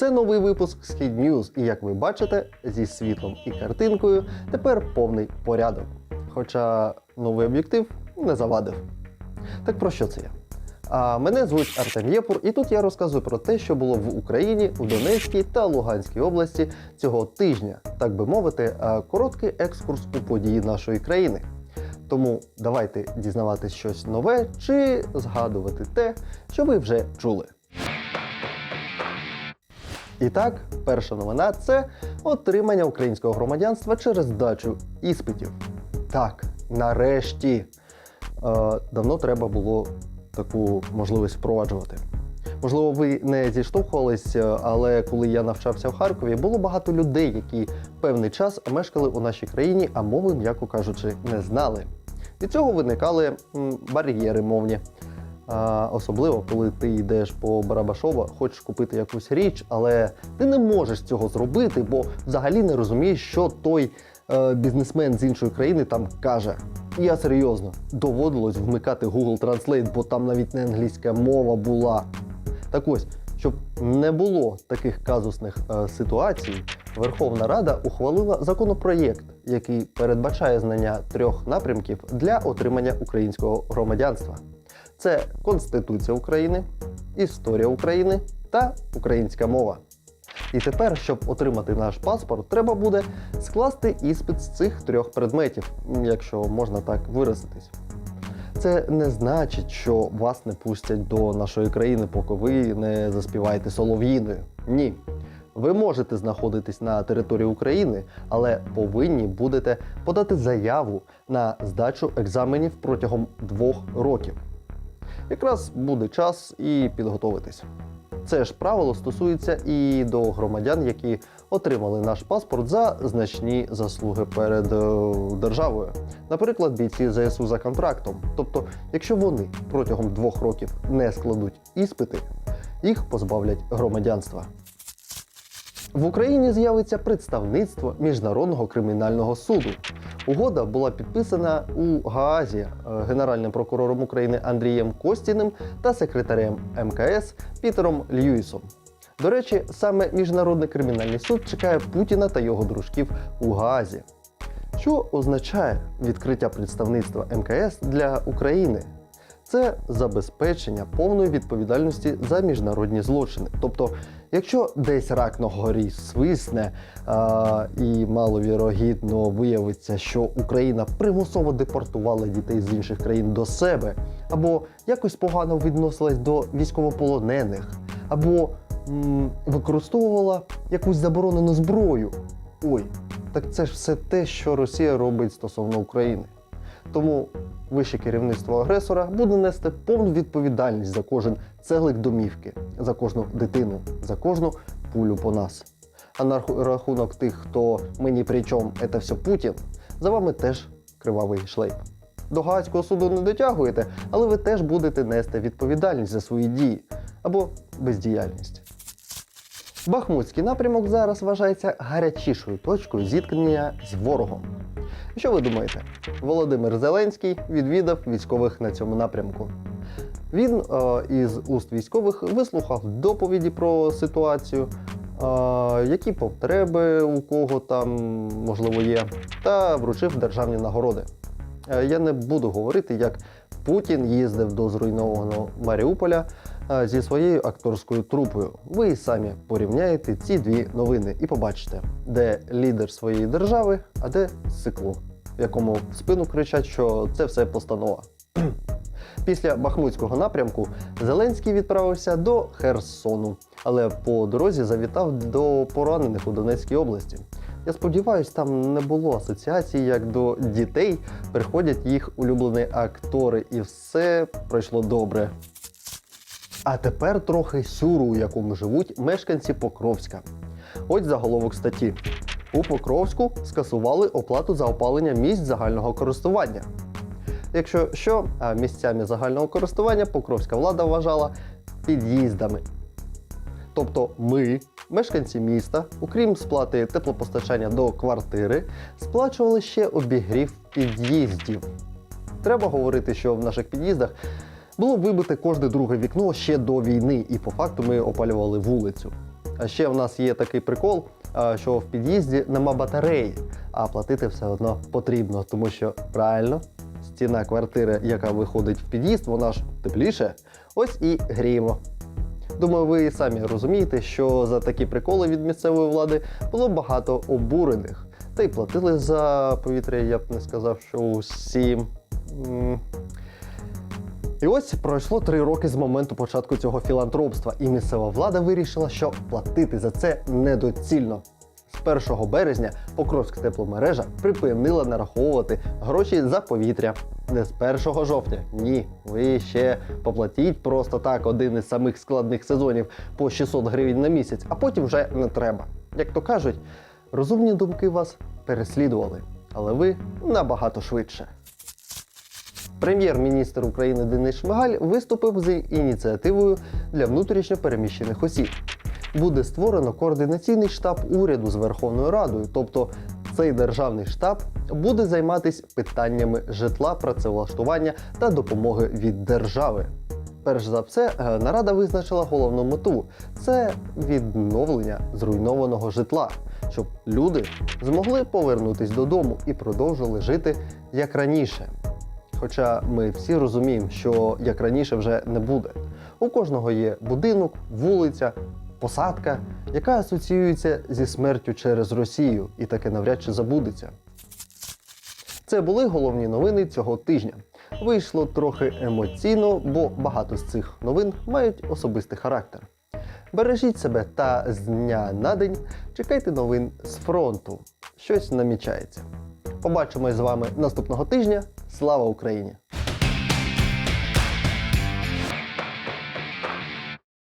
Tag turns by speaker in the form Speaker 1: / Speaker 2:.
Speaker 1: Це новий випуск Схід News, і як ви бачите, зі світлом і картинкою тепер повний порядок. Хоча новий об'єктив не завадив. Так про що це я? А мене звуть Артем Єпур, і тут я розказую про те, що було в Україні, у Донецькій та Луганській області цього тижня, так би мовити, короткий екскурс у події нашої країни. Тому давайте дізнаватись щось нове чи згадувати те, що ви вже чули. І так, перша новина це отримання українського громадянства через здачу іспитів. Так, нарешті. Е, давно треба було таку можливість впроваджувати. Можливо, ви не зіштовхувались, е, але коли я навчався в Харкові, було багато людей, які певний час мешкали у нашій країні, а мови, м'яко кажучи, не знали. Від цього виникали бар'єри мовні. Особливо, коли ти йдеш по Барабашова, хочеш купити якусь річ, але ти не можеш цього зробити, бо взагалі не розумієш, що той е, бізнесмен з іншої країни там каже. Я серйозно доводилось вмикати Google Translate, бо там навіть не англійська мова була. Так ось, щоб не було таких казусних е, ситуацій, Верховна Рада ухвалила законопроєкт, який передбачає знання трьох напрямків для отримання українського громадянства. Це Конституція України, Історія України та українська мова. І тепер, щоб отримати наш паспорт, треба буде скласти іспит з цих трьох предметів, якщо можна так виразитись. Це не значить, що вас не пустять до нашої країни, поки ви не заспіваєте солов'їною. Ні. Ви можете знаходитись на території України, але повинні будете подати заяву на здачу екзаменів протягом двох років. Якраз буде час і підготовитись. Це ж правило стосується і до громадян, які отримали наш паспорт за значні заслуги перед е, державою. Наприклад, бійці ЗСУ за контрактом. Тобто, якщо вони протягом двох років не складуть іспити, їх позбавлять громадянства. В Україні з'явиться представництво Міжнародного кримінального суду. Угода була підписана у Гаазі е, генеральним прокурором України Андрієм Костіним та секретарем МКС Пітером Льюісом. До речі, саме Міжнародний кримінальний суд чекає Путіна та його дружків у Гаазі. Що означає відкриття представництва МКС для України? Це забезпечення повної відповідальності за міжнародні злочини. Тобто, якщо десь рак на горі свисне а, і маловірогідно виявиться, що Україна примусово депортувала дітей з інших країн до себе, або якось погано відносилась до військовополонених, або м, використовувала якусь заборонену зброю. Ой, так це ж все те, що Росія робить стосовно України. Тому вище керівництво агресора буде нести повну відповідальність за кожен цеглик домівки, за кожну дитину, за кожну пулю по нас. А на рахунок тих, хто мені при чому, це все Путін, за вами теж кривавий шлейф. До Гаазького суду не дотягуєте, але ви теж будете нести відповідальність за свої дії або бездіяльність. Бахмутський напрямок зараз вважається гарячішою точкою зіткнення з ворогом. Що ви думаєте? Володимир Зеленський відвідав військових на цьому напрямку. Він е, із уст військових вислухав доповіді про ситуацію, е, які потреби у кого там можливо є, та вручив державні нагороди. Е, я не буду говорити, як Путін їздив до зруйнованого Маріуполя е, зі своєю акторською трупою. Ви і самі порівняєте ці дві новини і побачите, де лідер своєї держави, а де сикло, в якому в спину кричать, що це все постанова. Після Бахмутського напрямку Зеленський відправився до Херсону, але по дорозі завітав до поранених у Донецькій області. Я сподіваюся, там не було асоціації, як до дітей приходять їх улюблені актори, і все пройшло добре. А тепер трохи сюру, у якому живуть мешканці Покровська. Ось заголовок статті. У Покровську скасували оплату за опалення місць загального користування. Якщо що, а місцями загального користування покровська влада вважала під'їздами. Тобто ми, мешканці міста, окрім сплати теплопостачання до квартири, сплачували ще обігрів під'їздів. Треба говорити, що в наших під'їздах було вибите кожне друге вікно ще до війни, і по факту ми опалювали вулицю. А ще в нас є такий прикол, що в під'їзді нема батареї, а платити все одно потрібно, тому що правильно стіна квартири, яка виходить в під'їзд, вона ж тепліше. Ось і гріємо. Думаю, ви самі розумієте, що за такі приколи від місцевої влади було багато обурених. Та й платили за повітря, я б не сказав, що усі. І ось пройшло три роки з моменту початку цього філантропства, і місцева влада вирішила, що платити за це недоцільно. З 1 березня Покровська тепломережа припинила нараховувати гроші за повітря. Не з 1 жовтня. Ні, ви ще поплатіть просто так один із самих складних сезонів по 600 гривень на місяць, а потім вже не треба. Як то кажуть, розумні думки вас переслідували, але ви набагато швидше. Прем'єр-міністр України Денис Шмигаль виступив з ініціативою для внутрішньо переміщених осіб. Буде створено координаційний штаб уряду з Верховною Радою, тобто цей державний штаб буде займатися питаннями житла, працевлаштування та допомоги від держави. Перш за все, е, нарада визначила головну мету це відновлення зруйнованого житла, щоб люди змогли повернутись додому і продовжили жити як раніше. Хоча ми всі розуміємо, що як раніше вже не буде. У кожного є будинок, вулиця, посадка, яка асоціюється зі смертю через Росію, і таке навряд чи забудеться. Це були головні новини цього тижня. Вийшло трохи емоційно, бо багато з цих новин мають особистий характер. Бережіть себе та з дня на день чекайте новин з фронту. Щось намічається. Побачимось з вами наступного тижня. Слава Україні!